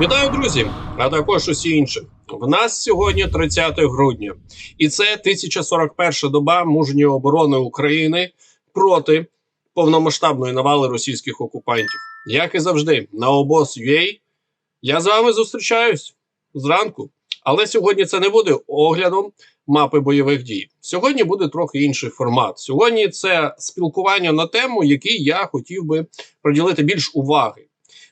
Вітаю, друзі! А також усі інші. В нас сьогодні 30 грудня, і це 1041 доба мужньої оборони України проти повномасштабної навали російських окупантів. Як і завжди, на обоз UA я з вами зустрічаюсь зранку. Але сьогодні це не буде оглядом мапи бойових дій. Сьогодні буде трохи інший формат. Сьогодні це спілкування на тему, якій я хотів би приділити більш уваги.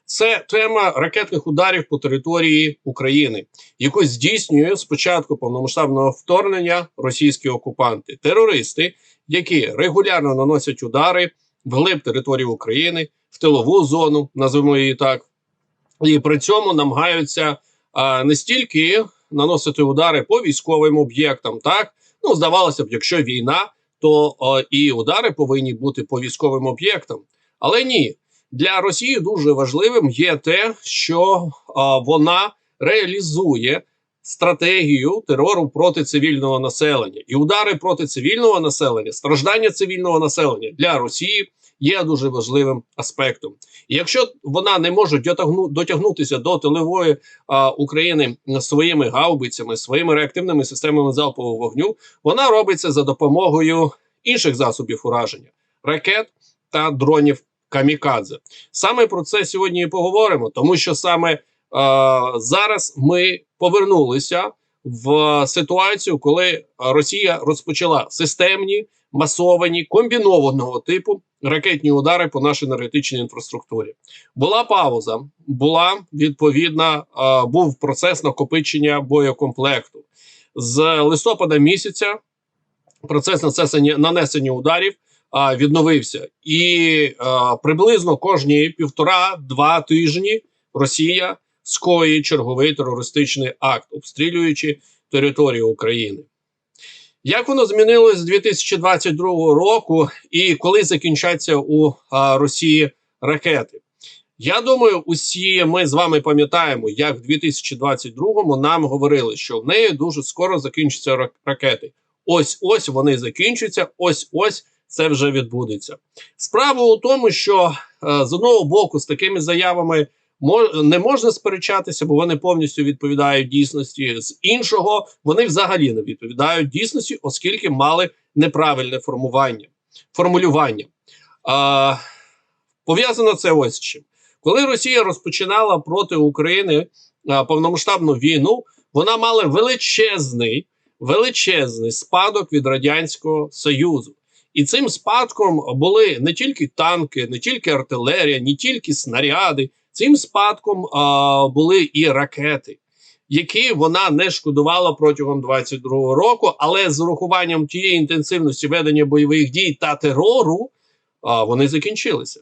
Це тема ракетних ударів по території України, яку здійснює спочатку повномасштабного вторгнення російські окупанти, терористи, які регулярно наносять удари вглиб території України, в тилову зону, назвемо її так, і при цьому намагаються а, не стільки наносити удари по військовим об'єктам. Так ну здавалося б, якщо війна, то а, і удари повинні бути по військовим об'єктам, але ні. Для Росії дуже важливим є те, що а, вона реалізує стратегію терору проти цивільного населення і удари проти цивільного населення, страждання цивільного населення для Росії є дуже важливим аспектом. І якщо вона не може дотягну, дотягнутися до тилової а, України своїми гаубицями, своїми реактивними системами залпового вогню, вона робиться за допомогою інших засобів ураження ракет та дронів камікадзе. Саме про це сьогодні і поговоримо, тому що саме е, зараз ми повернулися в ситуацію, коли Росія розпочала системні масовані комбінованого типу ракетні удари по нашій енергетичній інфраструктурі. Була пауза, була відповідна, е, був процес накопичення боєкомплекту з листопада місяця. Процес нанесення, ударів відновився, і приблизно кожні півтора-два тижні Росія скоїть черговий терористичний акт, обстрілюючи територію України. Як воно змінилось з 2022 року, і коли закінчаться у а, Росії ракети? Я думаю, усі ми з вами пам'ятаємо, як в 2022-му нам говорили, що в неї дуже скоро закінчаться рак- ракети. Ось ось вони закінчаться, ось ось це вже відбудеться. Справа у тому, що е, з одного боку з такими заявами не можна сперечатися, бо вони повністю відповідають дійсності. З іншого вони взагалі не відповідають дійсності, оскільки мали неправильне формування формулювання. Пов'язано це ось чим. Коли Росія розпочинала проти України е, повномасштабну війну, вона мала величезний величезний спадок від радянського союзу. І цим спадком були не тільки танки, не тільки артилерія, не тільки снаряди. Цим спадком а, були і ракети, які вона не шкодувала протягом 22-го року. Але з урахуванням тієї інтенсивності ведення бойових дій та терору а, вони закінчилися.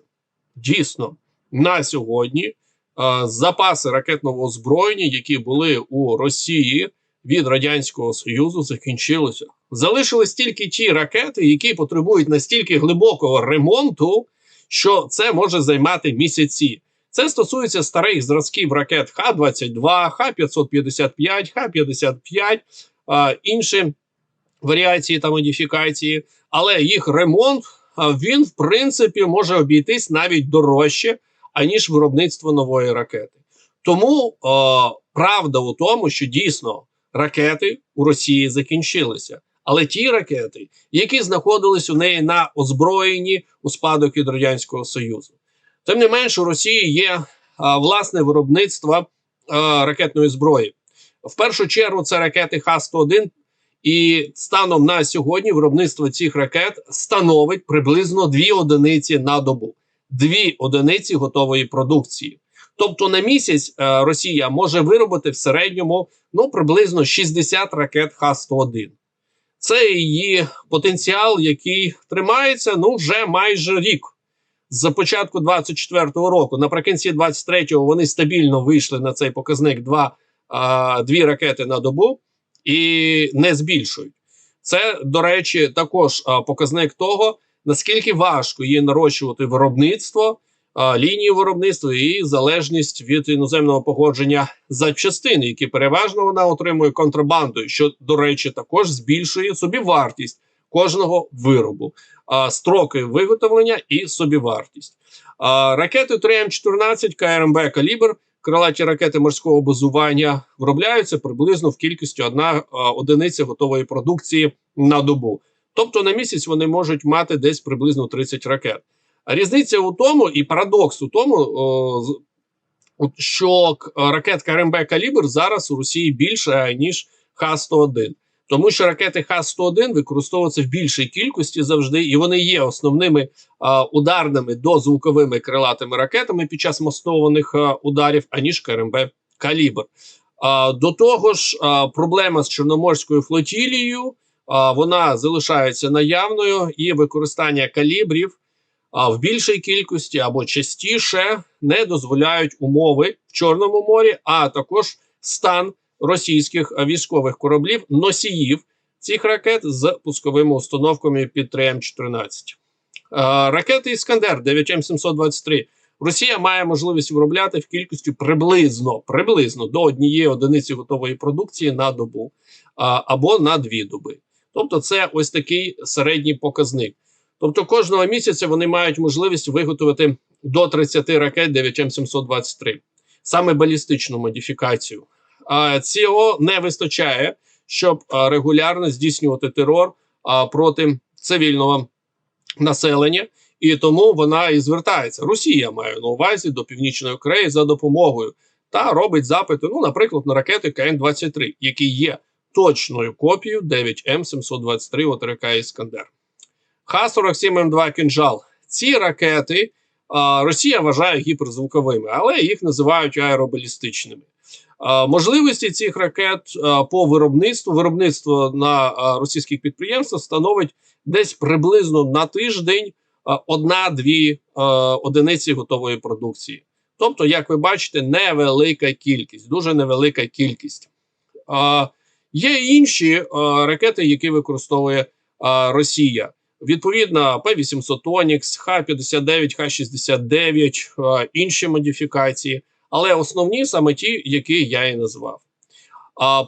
Дійсно, на сьогодні а, запаси ракетного озброєння, які були у Росії від радянського союзу, закінчилися. Залишились тільки ті ракети, які потребують настільки глибокого ремонту, що це може займати місяці. Це стосується старих зразків ракет Х-22, Х-555, Х-55, а, інші варіації та модифікації, але їх ремонт він в принципі може обійтись навіть дорожче, аніж виробництво нової ракети. Тому а, правда у тому, що дійсно ракети у Росії закінчилися. Але ті ракети, які знаходились у неї на озброєнні у спадок від радянського союзу, тим не менш, у Росії є а, власне виробництво а, ракетної зброї. В першу чергу це ракети Х-101, і станом на сьогодні виробництво цих ракет становить приблизно дві одиниці на добу, дві одиниці готової продукції. Тобто на місяць е, Росія може виробити в середньому ну приблизно 60 ракет Х-101. Це її потенціал, який тримається ну вже майже рік. З початку 24-го року, наприкінці 23-го вони стабільно вийшли на цей показник 2, а, дві ракети на добу і не збільшують. Це, до речі, також а, показник того, наскільки важко є нарощувати виробництво, лінії виробництва і залежність від іноземного погодження запчастин, які переважно вона отримує контрабандою, що, до речі, також збільшує собівартість кожного виробу, строки виготовлення і собівартість. Ракети 3М14 КРМБ Калібр крилаті ракети морського базування виробляються приблизно в кількості одна одиниця готової продукції на добу. Тобто на місяць вони можуть мати десь приблизно 30 ракет. Різниця у тому, і парадокс у тому, о, що к- ракет КРМБ Калібр зараз у Росії більше ніж Х-101. Тому що ракети Х-101 використовуються в більшій кількості завжди, і вони є основними а, ударними дозвуковими крилатими ракетами під час мастованих а, ударів, аніж КРМБ Калібр. А, до того ж, а, проблема з Чорноморською флотілією а, вона залишається наявною, і використання калібрів а, в більшій кількості або частіше не дозволяють умови в Чорному морі, а також стан російських військових кораблів, носіїв цих ракет з пусковими установками під 3М14. Ракети Іскандер 9М723 Росія має можливість виробляти в кількості приблизно приблизно до однієї одиниці готової продукції на добу або на дві доби. Тобто, це ось такий середній показник. Тобто, кожного місяця вони мають можливість виготовити до 30 ракет 9М723, саме балістичну модифікацію. А цього не вистачає, щоб регулярно здійснювати терор проти цивільного населення. І тому вона і звертається. Росія має на увазі до Північної Кореї за допомогою та робить запити, ну, наприклад, на ракети КН-23, які є точною копією 9М723 ОТРК Іскандер. Х-47М2 «Кінжал». Ці ракети а, Росія вважає гіперзвуковими, але їх називають аеробалістичними. А, можливості цих ракет а, по виробництву виробництво на а, російських підприємствах становить десь приблизно на тиждень а, одна-дві одиниці готової продукції. Тобто, як ви бачите, невелика кількість, дуже невелика кількість. А, є інші е, ракети, які використовує е, Росія. Відповідно, П-800 Онікс, Х-59, Х-69, е, інші модифікації, але основні саме ті, які я і назвав.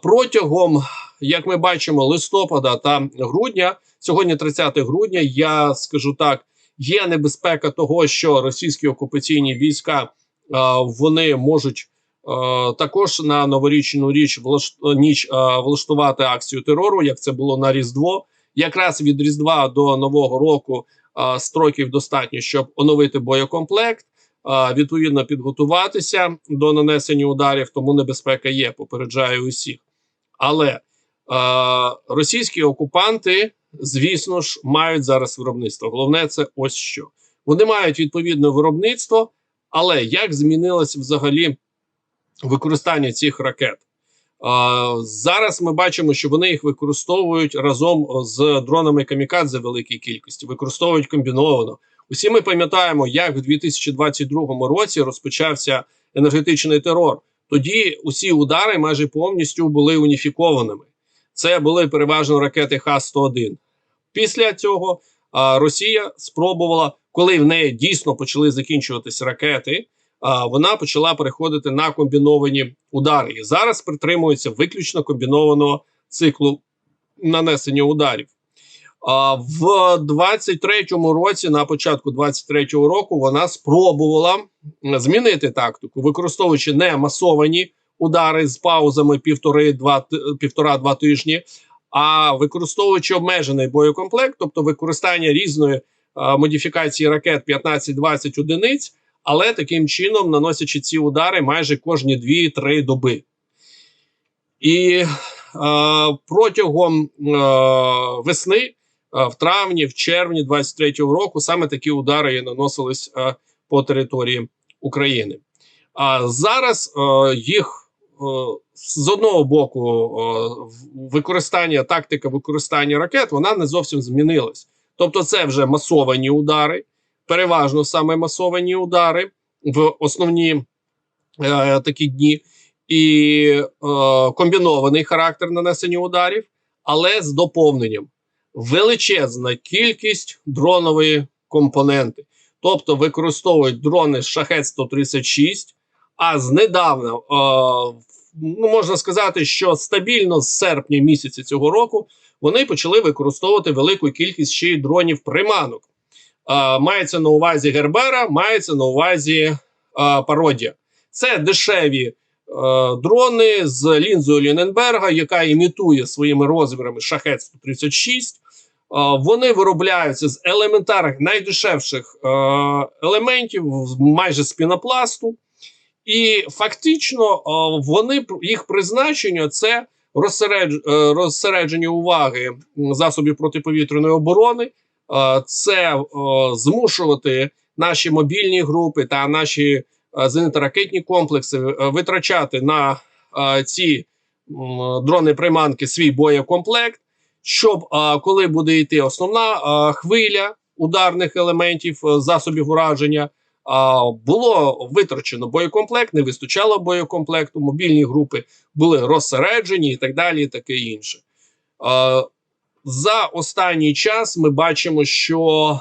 Протягом, як ми бачимо, листопада та грудня, сьогодні 30 грудня, я скажу так, є небезпека того, що російські окупаційні війська вони можуть також на новорічну річ ніч влаштувати акцію терору, як це було на Різдво. Якраз від Різдва до Нового року а, строків достатньо, щоб оновити боєкомплект, а, відповідно підготуватися до нанесення ударів. Тому небезпека є, попереджаю усіх. Але а, російські окупанти, звісно ж, мають зараз виробництво. Головне, це ось що вони мають відповідне виробництво, але як змінилось взагалі використання цих ракет? Зараз ми бачимо, що вони їх використовують разом з дронами камікадзе великій кількості, використовують комбіновано. Усі ми пам'ятаємо, як в 2022 році розпочався енергетичний терор. Тоді усі удари майже повністю були уніфікованими. Це були переважно ракети Х-101. Після цього Росія спробувала, коли в неї дійсно почали закінчуватися ракети, вона почала переходити на комбіновані удари. І зараз притримується виключно комбінованого циклу нанесення ударів. В 23-му році, на початку 23-го року, вона спробувала змінити тактику, використовуючи не масовані удари з паузами півтора-два тижні, а використовуючи обмежений боєкомплект, тобто використання різної модифікації ракет 15-20 одиниць, але таким чином наносячи ці удари майже кожні 2-3 доби. І е, протягом е, весни, е, в травні, в червні 23-го року, саме такі удари наносились е, по території України. А зараз е, їх е, з одного боку е, використання тактика використання ракет вона не зовсім змінилась. Тобто, це вже масовані удари, переважно саме масовані удари в основні е, такі дні, і е, комбінований характер нанесення ударів, але з доповненням величезна кількість дронової компоненти. Тобто використовують дрони шахет 136 а знедавна, е, ну можна сказати, що стабільно з серпня місяця цього року вони почали використовувати велику кількість ще й дронів приманок. Е, мається на увазі Гербера, мається на увазі е, пародія. Це дешеві е, дрони з лінзою Ліненберга, яка імітує своїми розмірами шахет 136. Е, вони виробляються з елементарних найдешевших елементів, майже з пінопласту. І фактично вони їх призначення це розсередження уваги засобів протиповітряної оборони, це е, змушувати наші мобільні групи та наші е, зенітно-ракетні комплекси е, витрачати на е, ці дрони приманки свій боєкомплект, щоб е, коли буде йти основна е, хвиля ударних елементів е, засобів ураження. Було витрачено боєкомплект, не вистачало боєкомплекту, мобільні групи були розсереджені і так далі, і таке інше. За останній час ми бачимо, що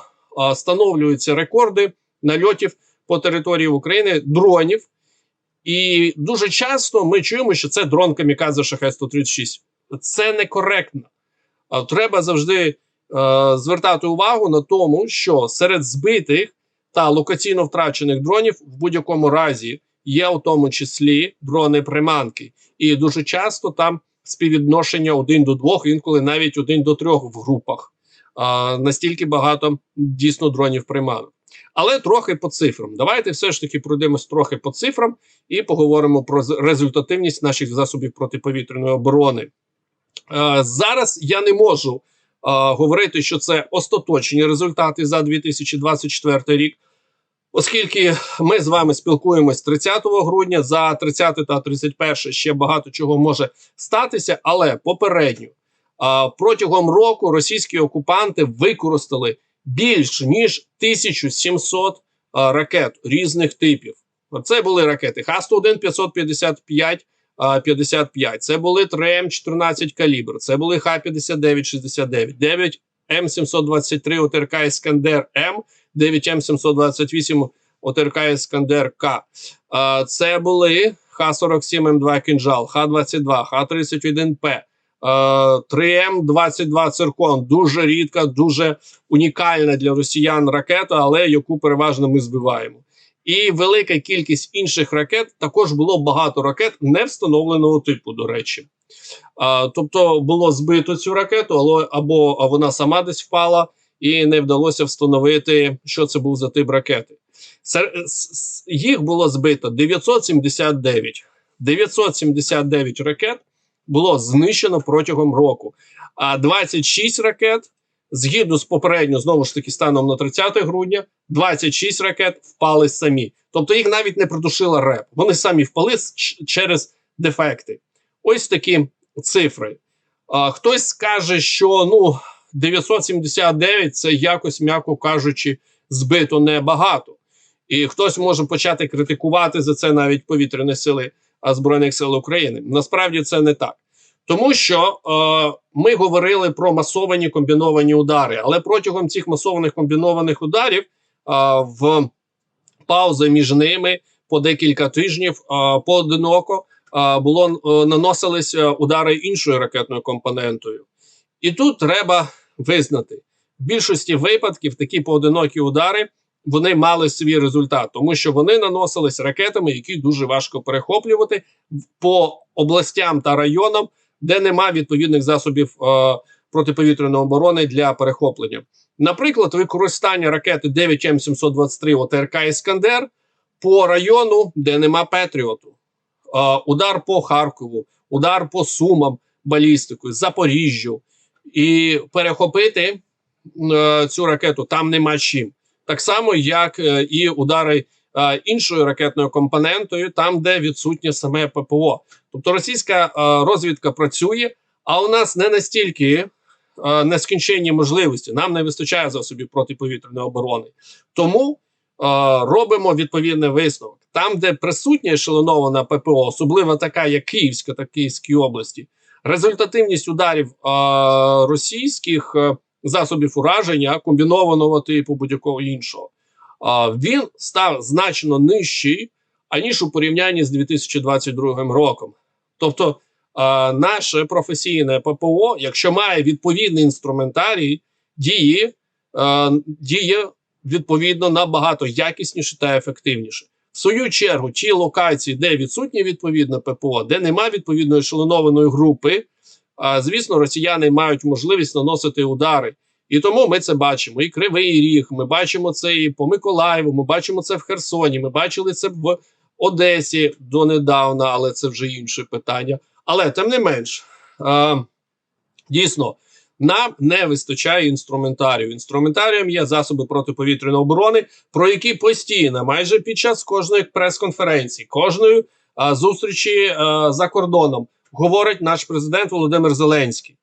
встановлюються рекорди нальотів по території України дронів. І дуже часто ми чуємо, що це дрон Камікадзе Шахет 136. Це некоректно. Треба завжди е, звертати увагу на тому, що серед збитих та локаційно втрачених дронів в будь-якому разі є у тому числі дрони приманки, і дуже часто там співвідношення один до двох, інколи навіть один до трьох в групах. А, настільки багато дійсно дронів приманок. Але трохи по цифрам. Давайте все ж таки пройдемось трохи по цифрам і поговоримо про результативність наших засобів протиповітряної оборони. Е, зараз я не можу е, говорити, що це остаточні результати за 2024 рік, оскільки ми з вами спілкуємось 30 грудня, за 30 та 31 ще багато чого може статися, але попередньо. Протягом року російські окупанти використали більш ніж 1700 е, ракет різних типів. Це були ракети Х-101 555 а, 55. Це були 3М14 калібр, це були Х-59-69, 9 М723 ОТРК Іскандер М, 9 М728 ОТРК Іскандер К. Це були Х-47М2 Кінжал, Х-22, Х-31П, 3М22 Циркон. Дуже рідка, дуже унікальна для росіян ракета, але яку переважно ми збиваємо. І велика кількість інших ракет також було багато ракет не встановленого типу, до речі. А, тобто було збито цю ракету, але або вона сама десь впала, і не вдалося встановити, що це був за тип ракети. Їх було збито 979. 979 ракет було знищено протягом року, а 26 ракет, згідно з попередньо, знову ж таки, станом на 30 грудня, 26 ракет впали самі. Тобто їх навіть не придушила РЕП. Вони самі впали через дефекти. Ось такі цифри. Хтось скаже, що ну 979 це якось, м'яко кажучи, збито небагато. І хтось може почати критикувати за це навіть повітряні сили Збройних сил України. Насправді це не так. Тому що е, ми говорили про масовані комбіновані удари, але протягом цих масованих комбінованих ударів е, в паузи між ними по декілька тижнів е, поодиноко було е, наносились е, удари іншою ракетною компонентою. І тут треба визнати, в більшості випадків такі поодинокі удари вони мали свій результат, тому що вони наносились ракетами, які дуже важко перехоплювати по областям та районам, де нема відповідних засобів е, протиповітряної оборони для перехоплення. Наприклад, використання ракети 9М723 ОТРК Іскандер по району, де нема Петріоту, удар по Харкову, удар по Сумам балістикою, Запоріжжю, і перехопити е, цю ракету там нема чим. Так само, як е, і удари е, іншою ракетною компонентою, там, де відсутнє саме ППО. Тобто російська розвідка працює, а у нас не настільки нескінченні можливості. Нам не вистачає засобів протиповітряної оборони. Тому робимо відповідний висновок. Там, де присутня ешелонована ППО, особливо така, як Київська та Київській області, результативність ударів е, російських е, засобів ураження комбінованого типу будь-якого іншого, він став значно нижчий, аніж у порівнянні з 2022 роком. Тобто, наше професійне ППО, якщо має відповідний інструментарій, діє, діє відповідно набагато якісніше та ефективніше. В свою чергу, ті локації, де відсутні відповідно ППО, де нема відповідної шаленованої групи, звісно, росіяни мають можливість наносити удари. І тому ми це бачимо. І Кривий Ріг, ми бачимо це і по Миколаєву, ми бачимо це в Херсоні, ми бачили це в Одесі донедавна, але це вже інше питання. Але тим не менш, дійсно, нам не вистачає інструментарію. Інструментарієм є засоби протиповітряної оборони, про які постійно, майже під час кожної прес-конференції, кожної е, зустрічі е, за кордоном, говорить наш президент Володимир Зеленський.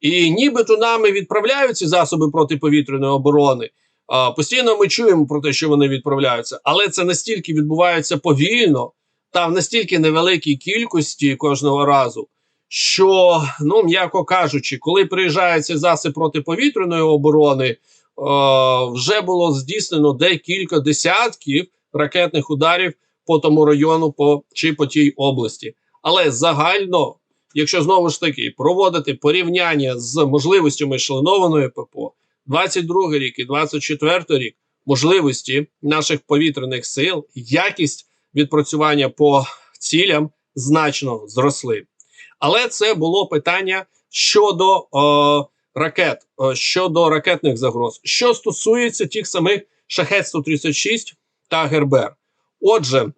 І нібито нами відправляють ці засоби протиповітряної оборони. А, постійно ми чуємо про те, що вони відправляються, але це настільки відбувається повільно та в настільки невеликій кількості кожного разу, що, ну м'яко кажучи, коли приїжджає ці засоби протиповітряної оборони, е, вже було здійснено декілька десятків ракетних ударів по тому району по, чи по тій області. Але загально якщо знову ж таки проводити порівняння з можливостями шленованої ППО, 22 рік і 24 рік можливості наших повітряних сил, якість відпрацювання по цілям значно зросли. Але це було питання щодо е, ракет, е, щодо ракетних загроз, що стосується тих самих шахет 136 та Гербер. Отже,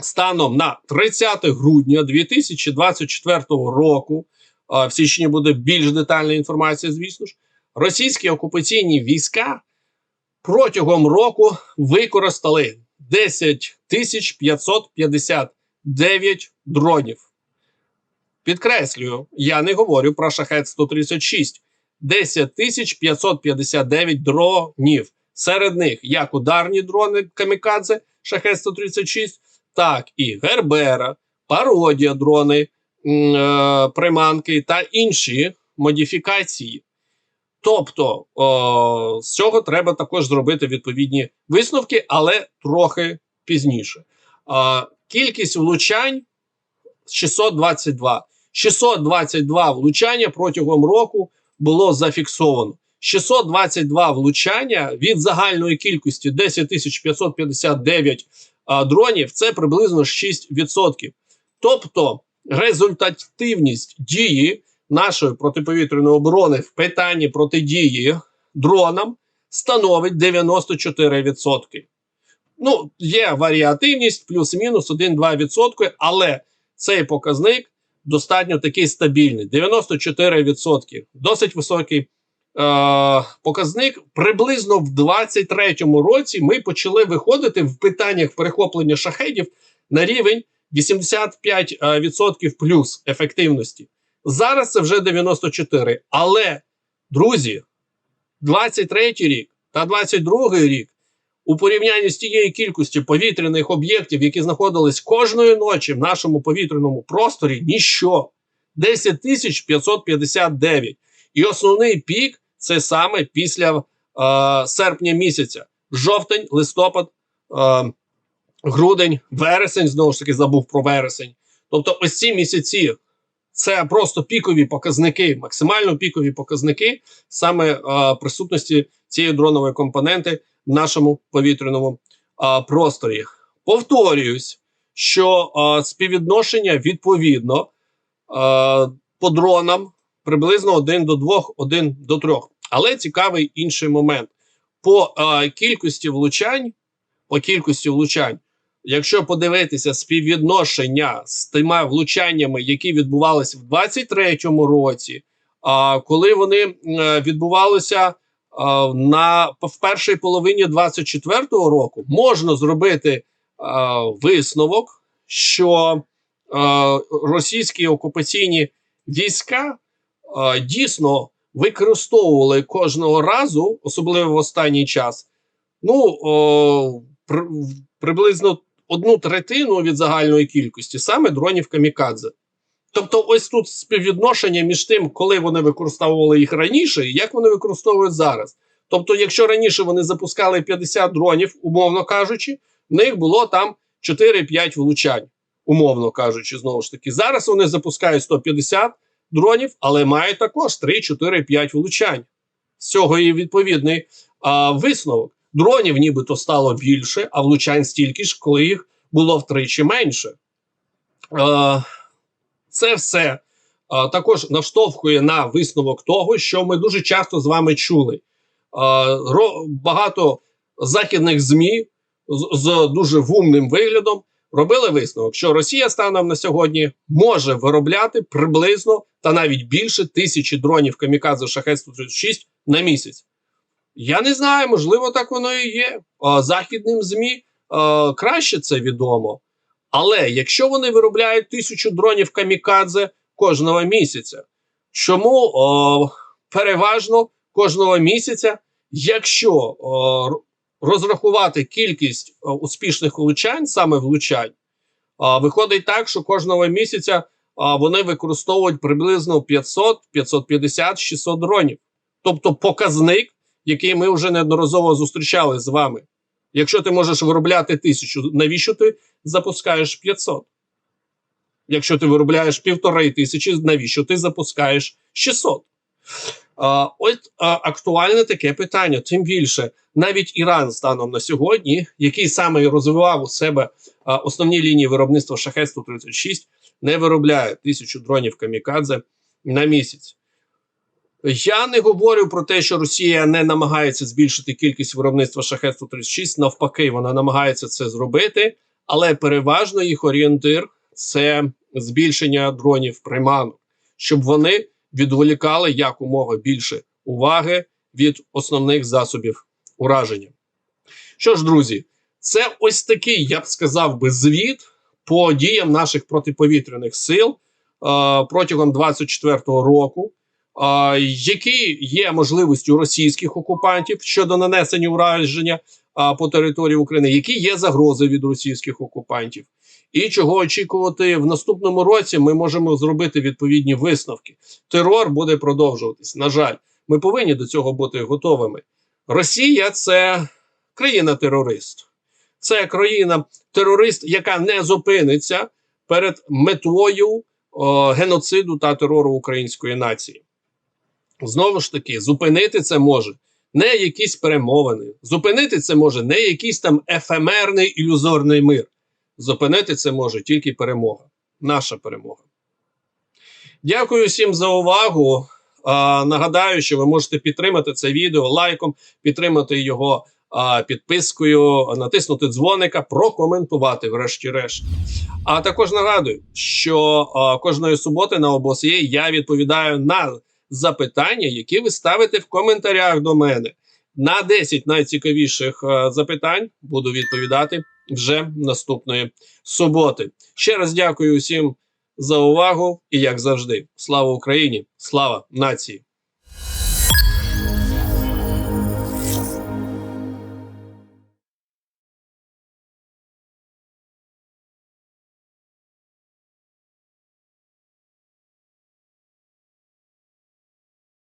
станом на 30 грудня 2024 року. В січні буде більш детальна інформація, звісно ж, російські окупаційні війська протягом року використали 10 тисяч 559 дронів. Підкреслюю, я не говорю про шахет 136. 10 559 дронів. Серед них як ударні дрони Камікадзе, шахет 136, так і Гербера, пародія дрони, е, приманки та інші модифікації. Тобто о, з цього треба також зробити відповідні висновки, але трохи пізніше. О, кількість влучань 622. 622 влучання протягом року було зафіксовано. 622 влучання від загальної кількості 10 559 а, дронів це приблизно 6%. Тобто результативність дії нашої протиповітряної оборони в питанні протидії дронам становить 94%. Ну, є варіативність плюс-мінус 1-2%, але цей показник достатньо такий стабільний: 94%. Досить високий Е, показник приблизно в 23-му році ми почали виходити в питаннях перехоплення шахедів на рівень 85% плюс ефективності. Зараз це вже 94. Але, друзі, 23 рік та 22 рік у порівнянні з тією кількістю повітряних об'єктів, які знаходились кожної ночі в нашому повітряному просторі, ніщо. 10 тисяч 559. І основний пік це саме після е, серпня місяця. Жовтень, листопад, е, грудень, вересень. Знову ж таки, забув про вересень. Тобто, ось ці місяці це просто пікові показники, максимально пікові показники саме е, присутності цієї дронової компоненти в нашому повітряному е, просторі. Повторююсь, що е, співвідношення відповідно е, по дронам приблизно 1 до 2, 1 до 3. Але цікавий інший момент. По е, кількості влучань, по кількості влучань, якщо подивитися співвідношення з тими влучаннями, які відбувалися в 23-му році, а коли вони відбувалися на в першій половині 24-го року, можна зробити висновок, що російські окупаційні війська дійсно використовували кожного разу, особливо в останній час, ну о, при, приблизно одну третину від загальної кількості саме дронів камікадзе. Тобто, ось тут співвідношення між тим, коли вони використовували їх раніше, і як вони використовують зараз. Тобто, якщо раніше вони запускали 50 дронів, умовно кажучи, в них було там 4-5 влучань, умовно кажучи, знову ж таки. Зараз вони запускають 150 дронів, але має також 3, 4, 5 влучань. З цього є відповідний а, висновок. Дронів нібито стало більше, а влучань стільки ж, коли їх було втричі менше. Е, це все е, також наштовхує на висновок того, що ми дуже часто з вами чули. Е, багато західних ЗМІ з дуже вумним виглядом робили висновок, що Росія станом на сьогодні може виробляти приблизно та навіть більше тисячі дронів камікадзе шахет 136 на місяць. Я не знаю, можливо, так воно і є. Західним ЗМІ краще це відомо. Але якщо вони виробляють тисячу дронів камікадзе кожного місяця, чому переважно кожного місяця, якщо розрахувати кількість успішних влучань, саме влучань, виходить так, що кожного місяця вони використовують приблизно 500, 550, 600 дронів. Тобто показник, який ми вже неодноразово зустрічали з вами. Якщо ти можеш виробляти тисячу, навіщо ти запускаєш 500? Якщо ти виробляєш півтори тисячі, навіщо ти запускаєш 600? А, От а, актуальне таке питання. Тим більше, навіть Іран станом на сьогодні, який саме розвивав у себе а, основні лінії виробництва шахет 136, не виробляє тисячу дронів камікадзе на місяць. Я не говорю про те, що Росія не намагається збільшити кількість виробництва шахет 136 навпаки, вона намагається це зробити, але переважно їх орієнтир це збільшення дронів приманок, щоб вони відволікали якомога більше уваги від основних засобів ураження. Що ж, друзі, це ось такий, я б сказав би, звіт по діям наших протиповітряних сил е, протягом 24-го року. Які є можливістю російських окупантів щодо нанесення ураження по території України, які є загрози від російських окупантів, і чого очікувати в наступному році, ми можемо зробити відповідні висновки. Терор буде продовжуватись. На жаль, ми повинні до цього бути готовими. Росія це країна-терорист, це країна-терорист, яка не зупиниться перед метою о, геноциду та терору української нації. Знову ж таки, зупинити це може не якісь перемовини, зупинити це може не якийсь там ефемерний ілюзорний мир. Зупинити це може тільки перемога, наша перемога. Дякую всім за увагу. А, нагадаю, що ви можете підтримати це відео лайком, підтримати його а, підпискою, натиснути дзвоника, прокоментувати, врешті-решт. А також нагадую, що а, кожної суботи на ОБОСЄ я відповідаю на запитання, які ви ставите в коментарях до мене. На 10 найцікавіших е, запитань буду відповідати вже наступної суботи. Ще раз дякую усім за увагу і як завжди, слава Україні, слава нації.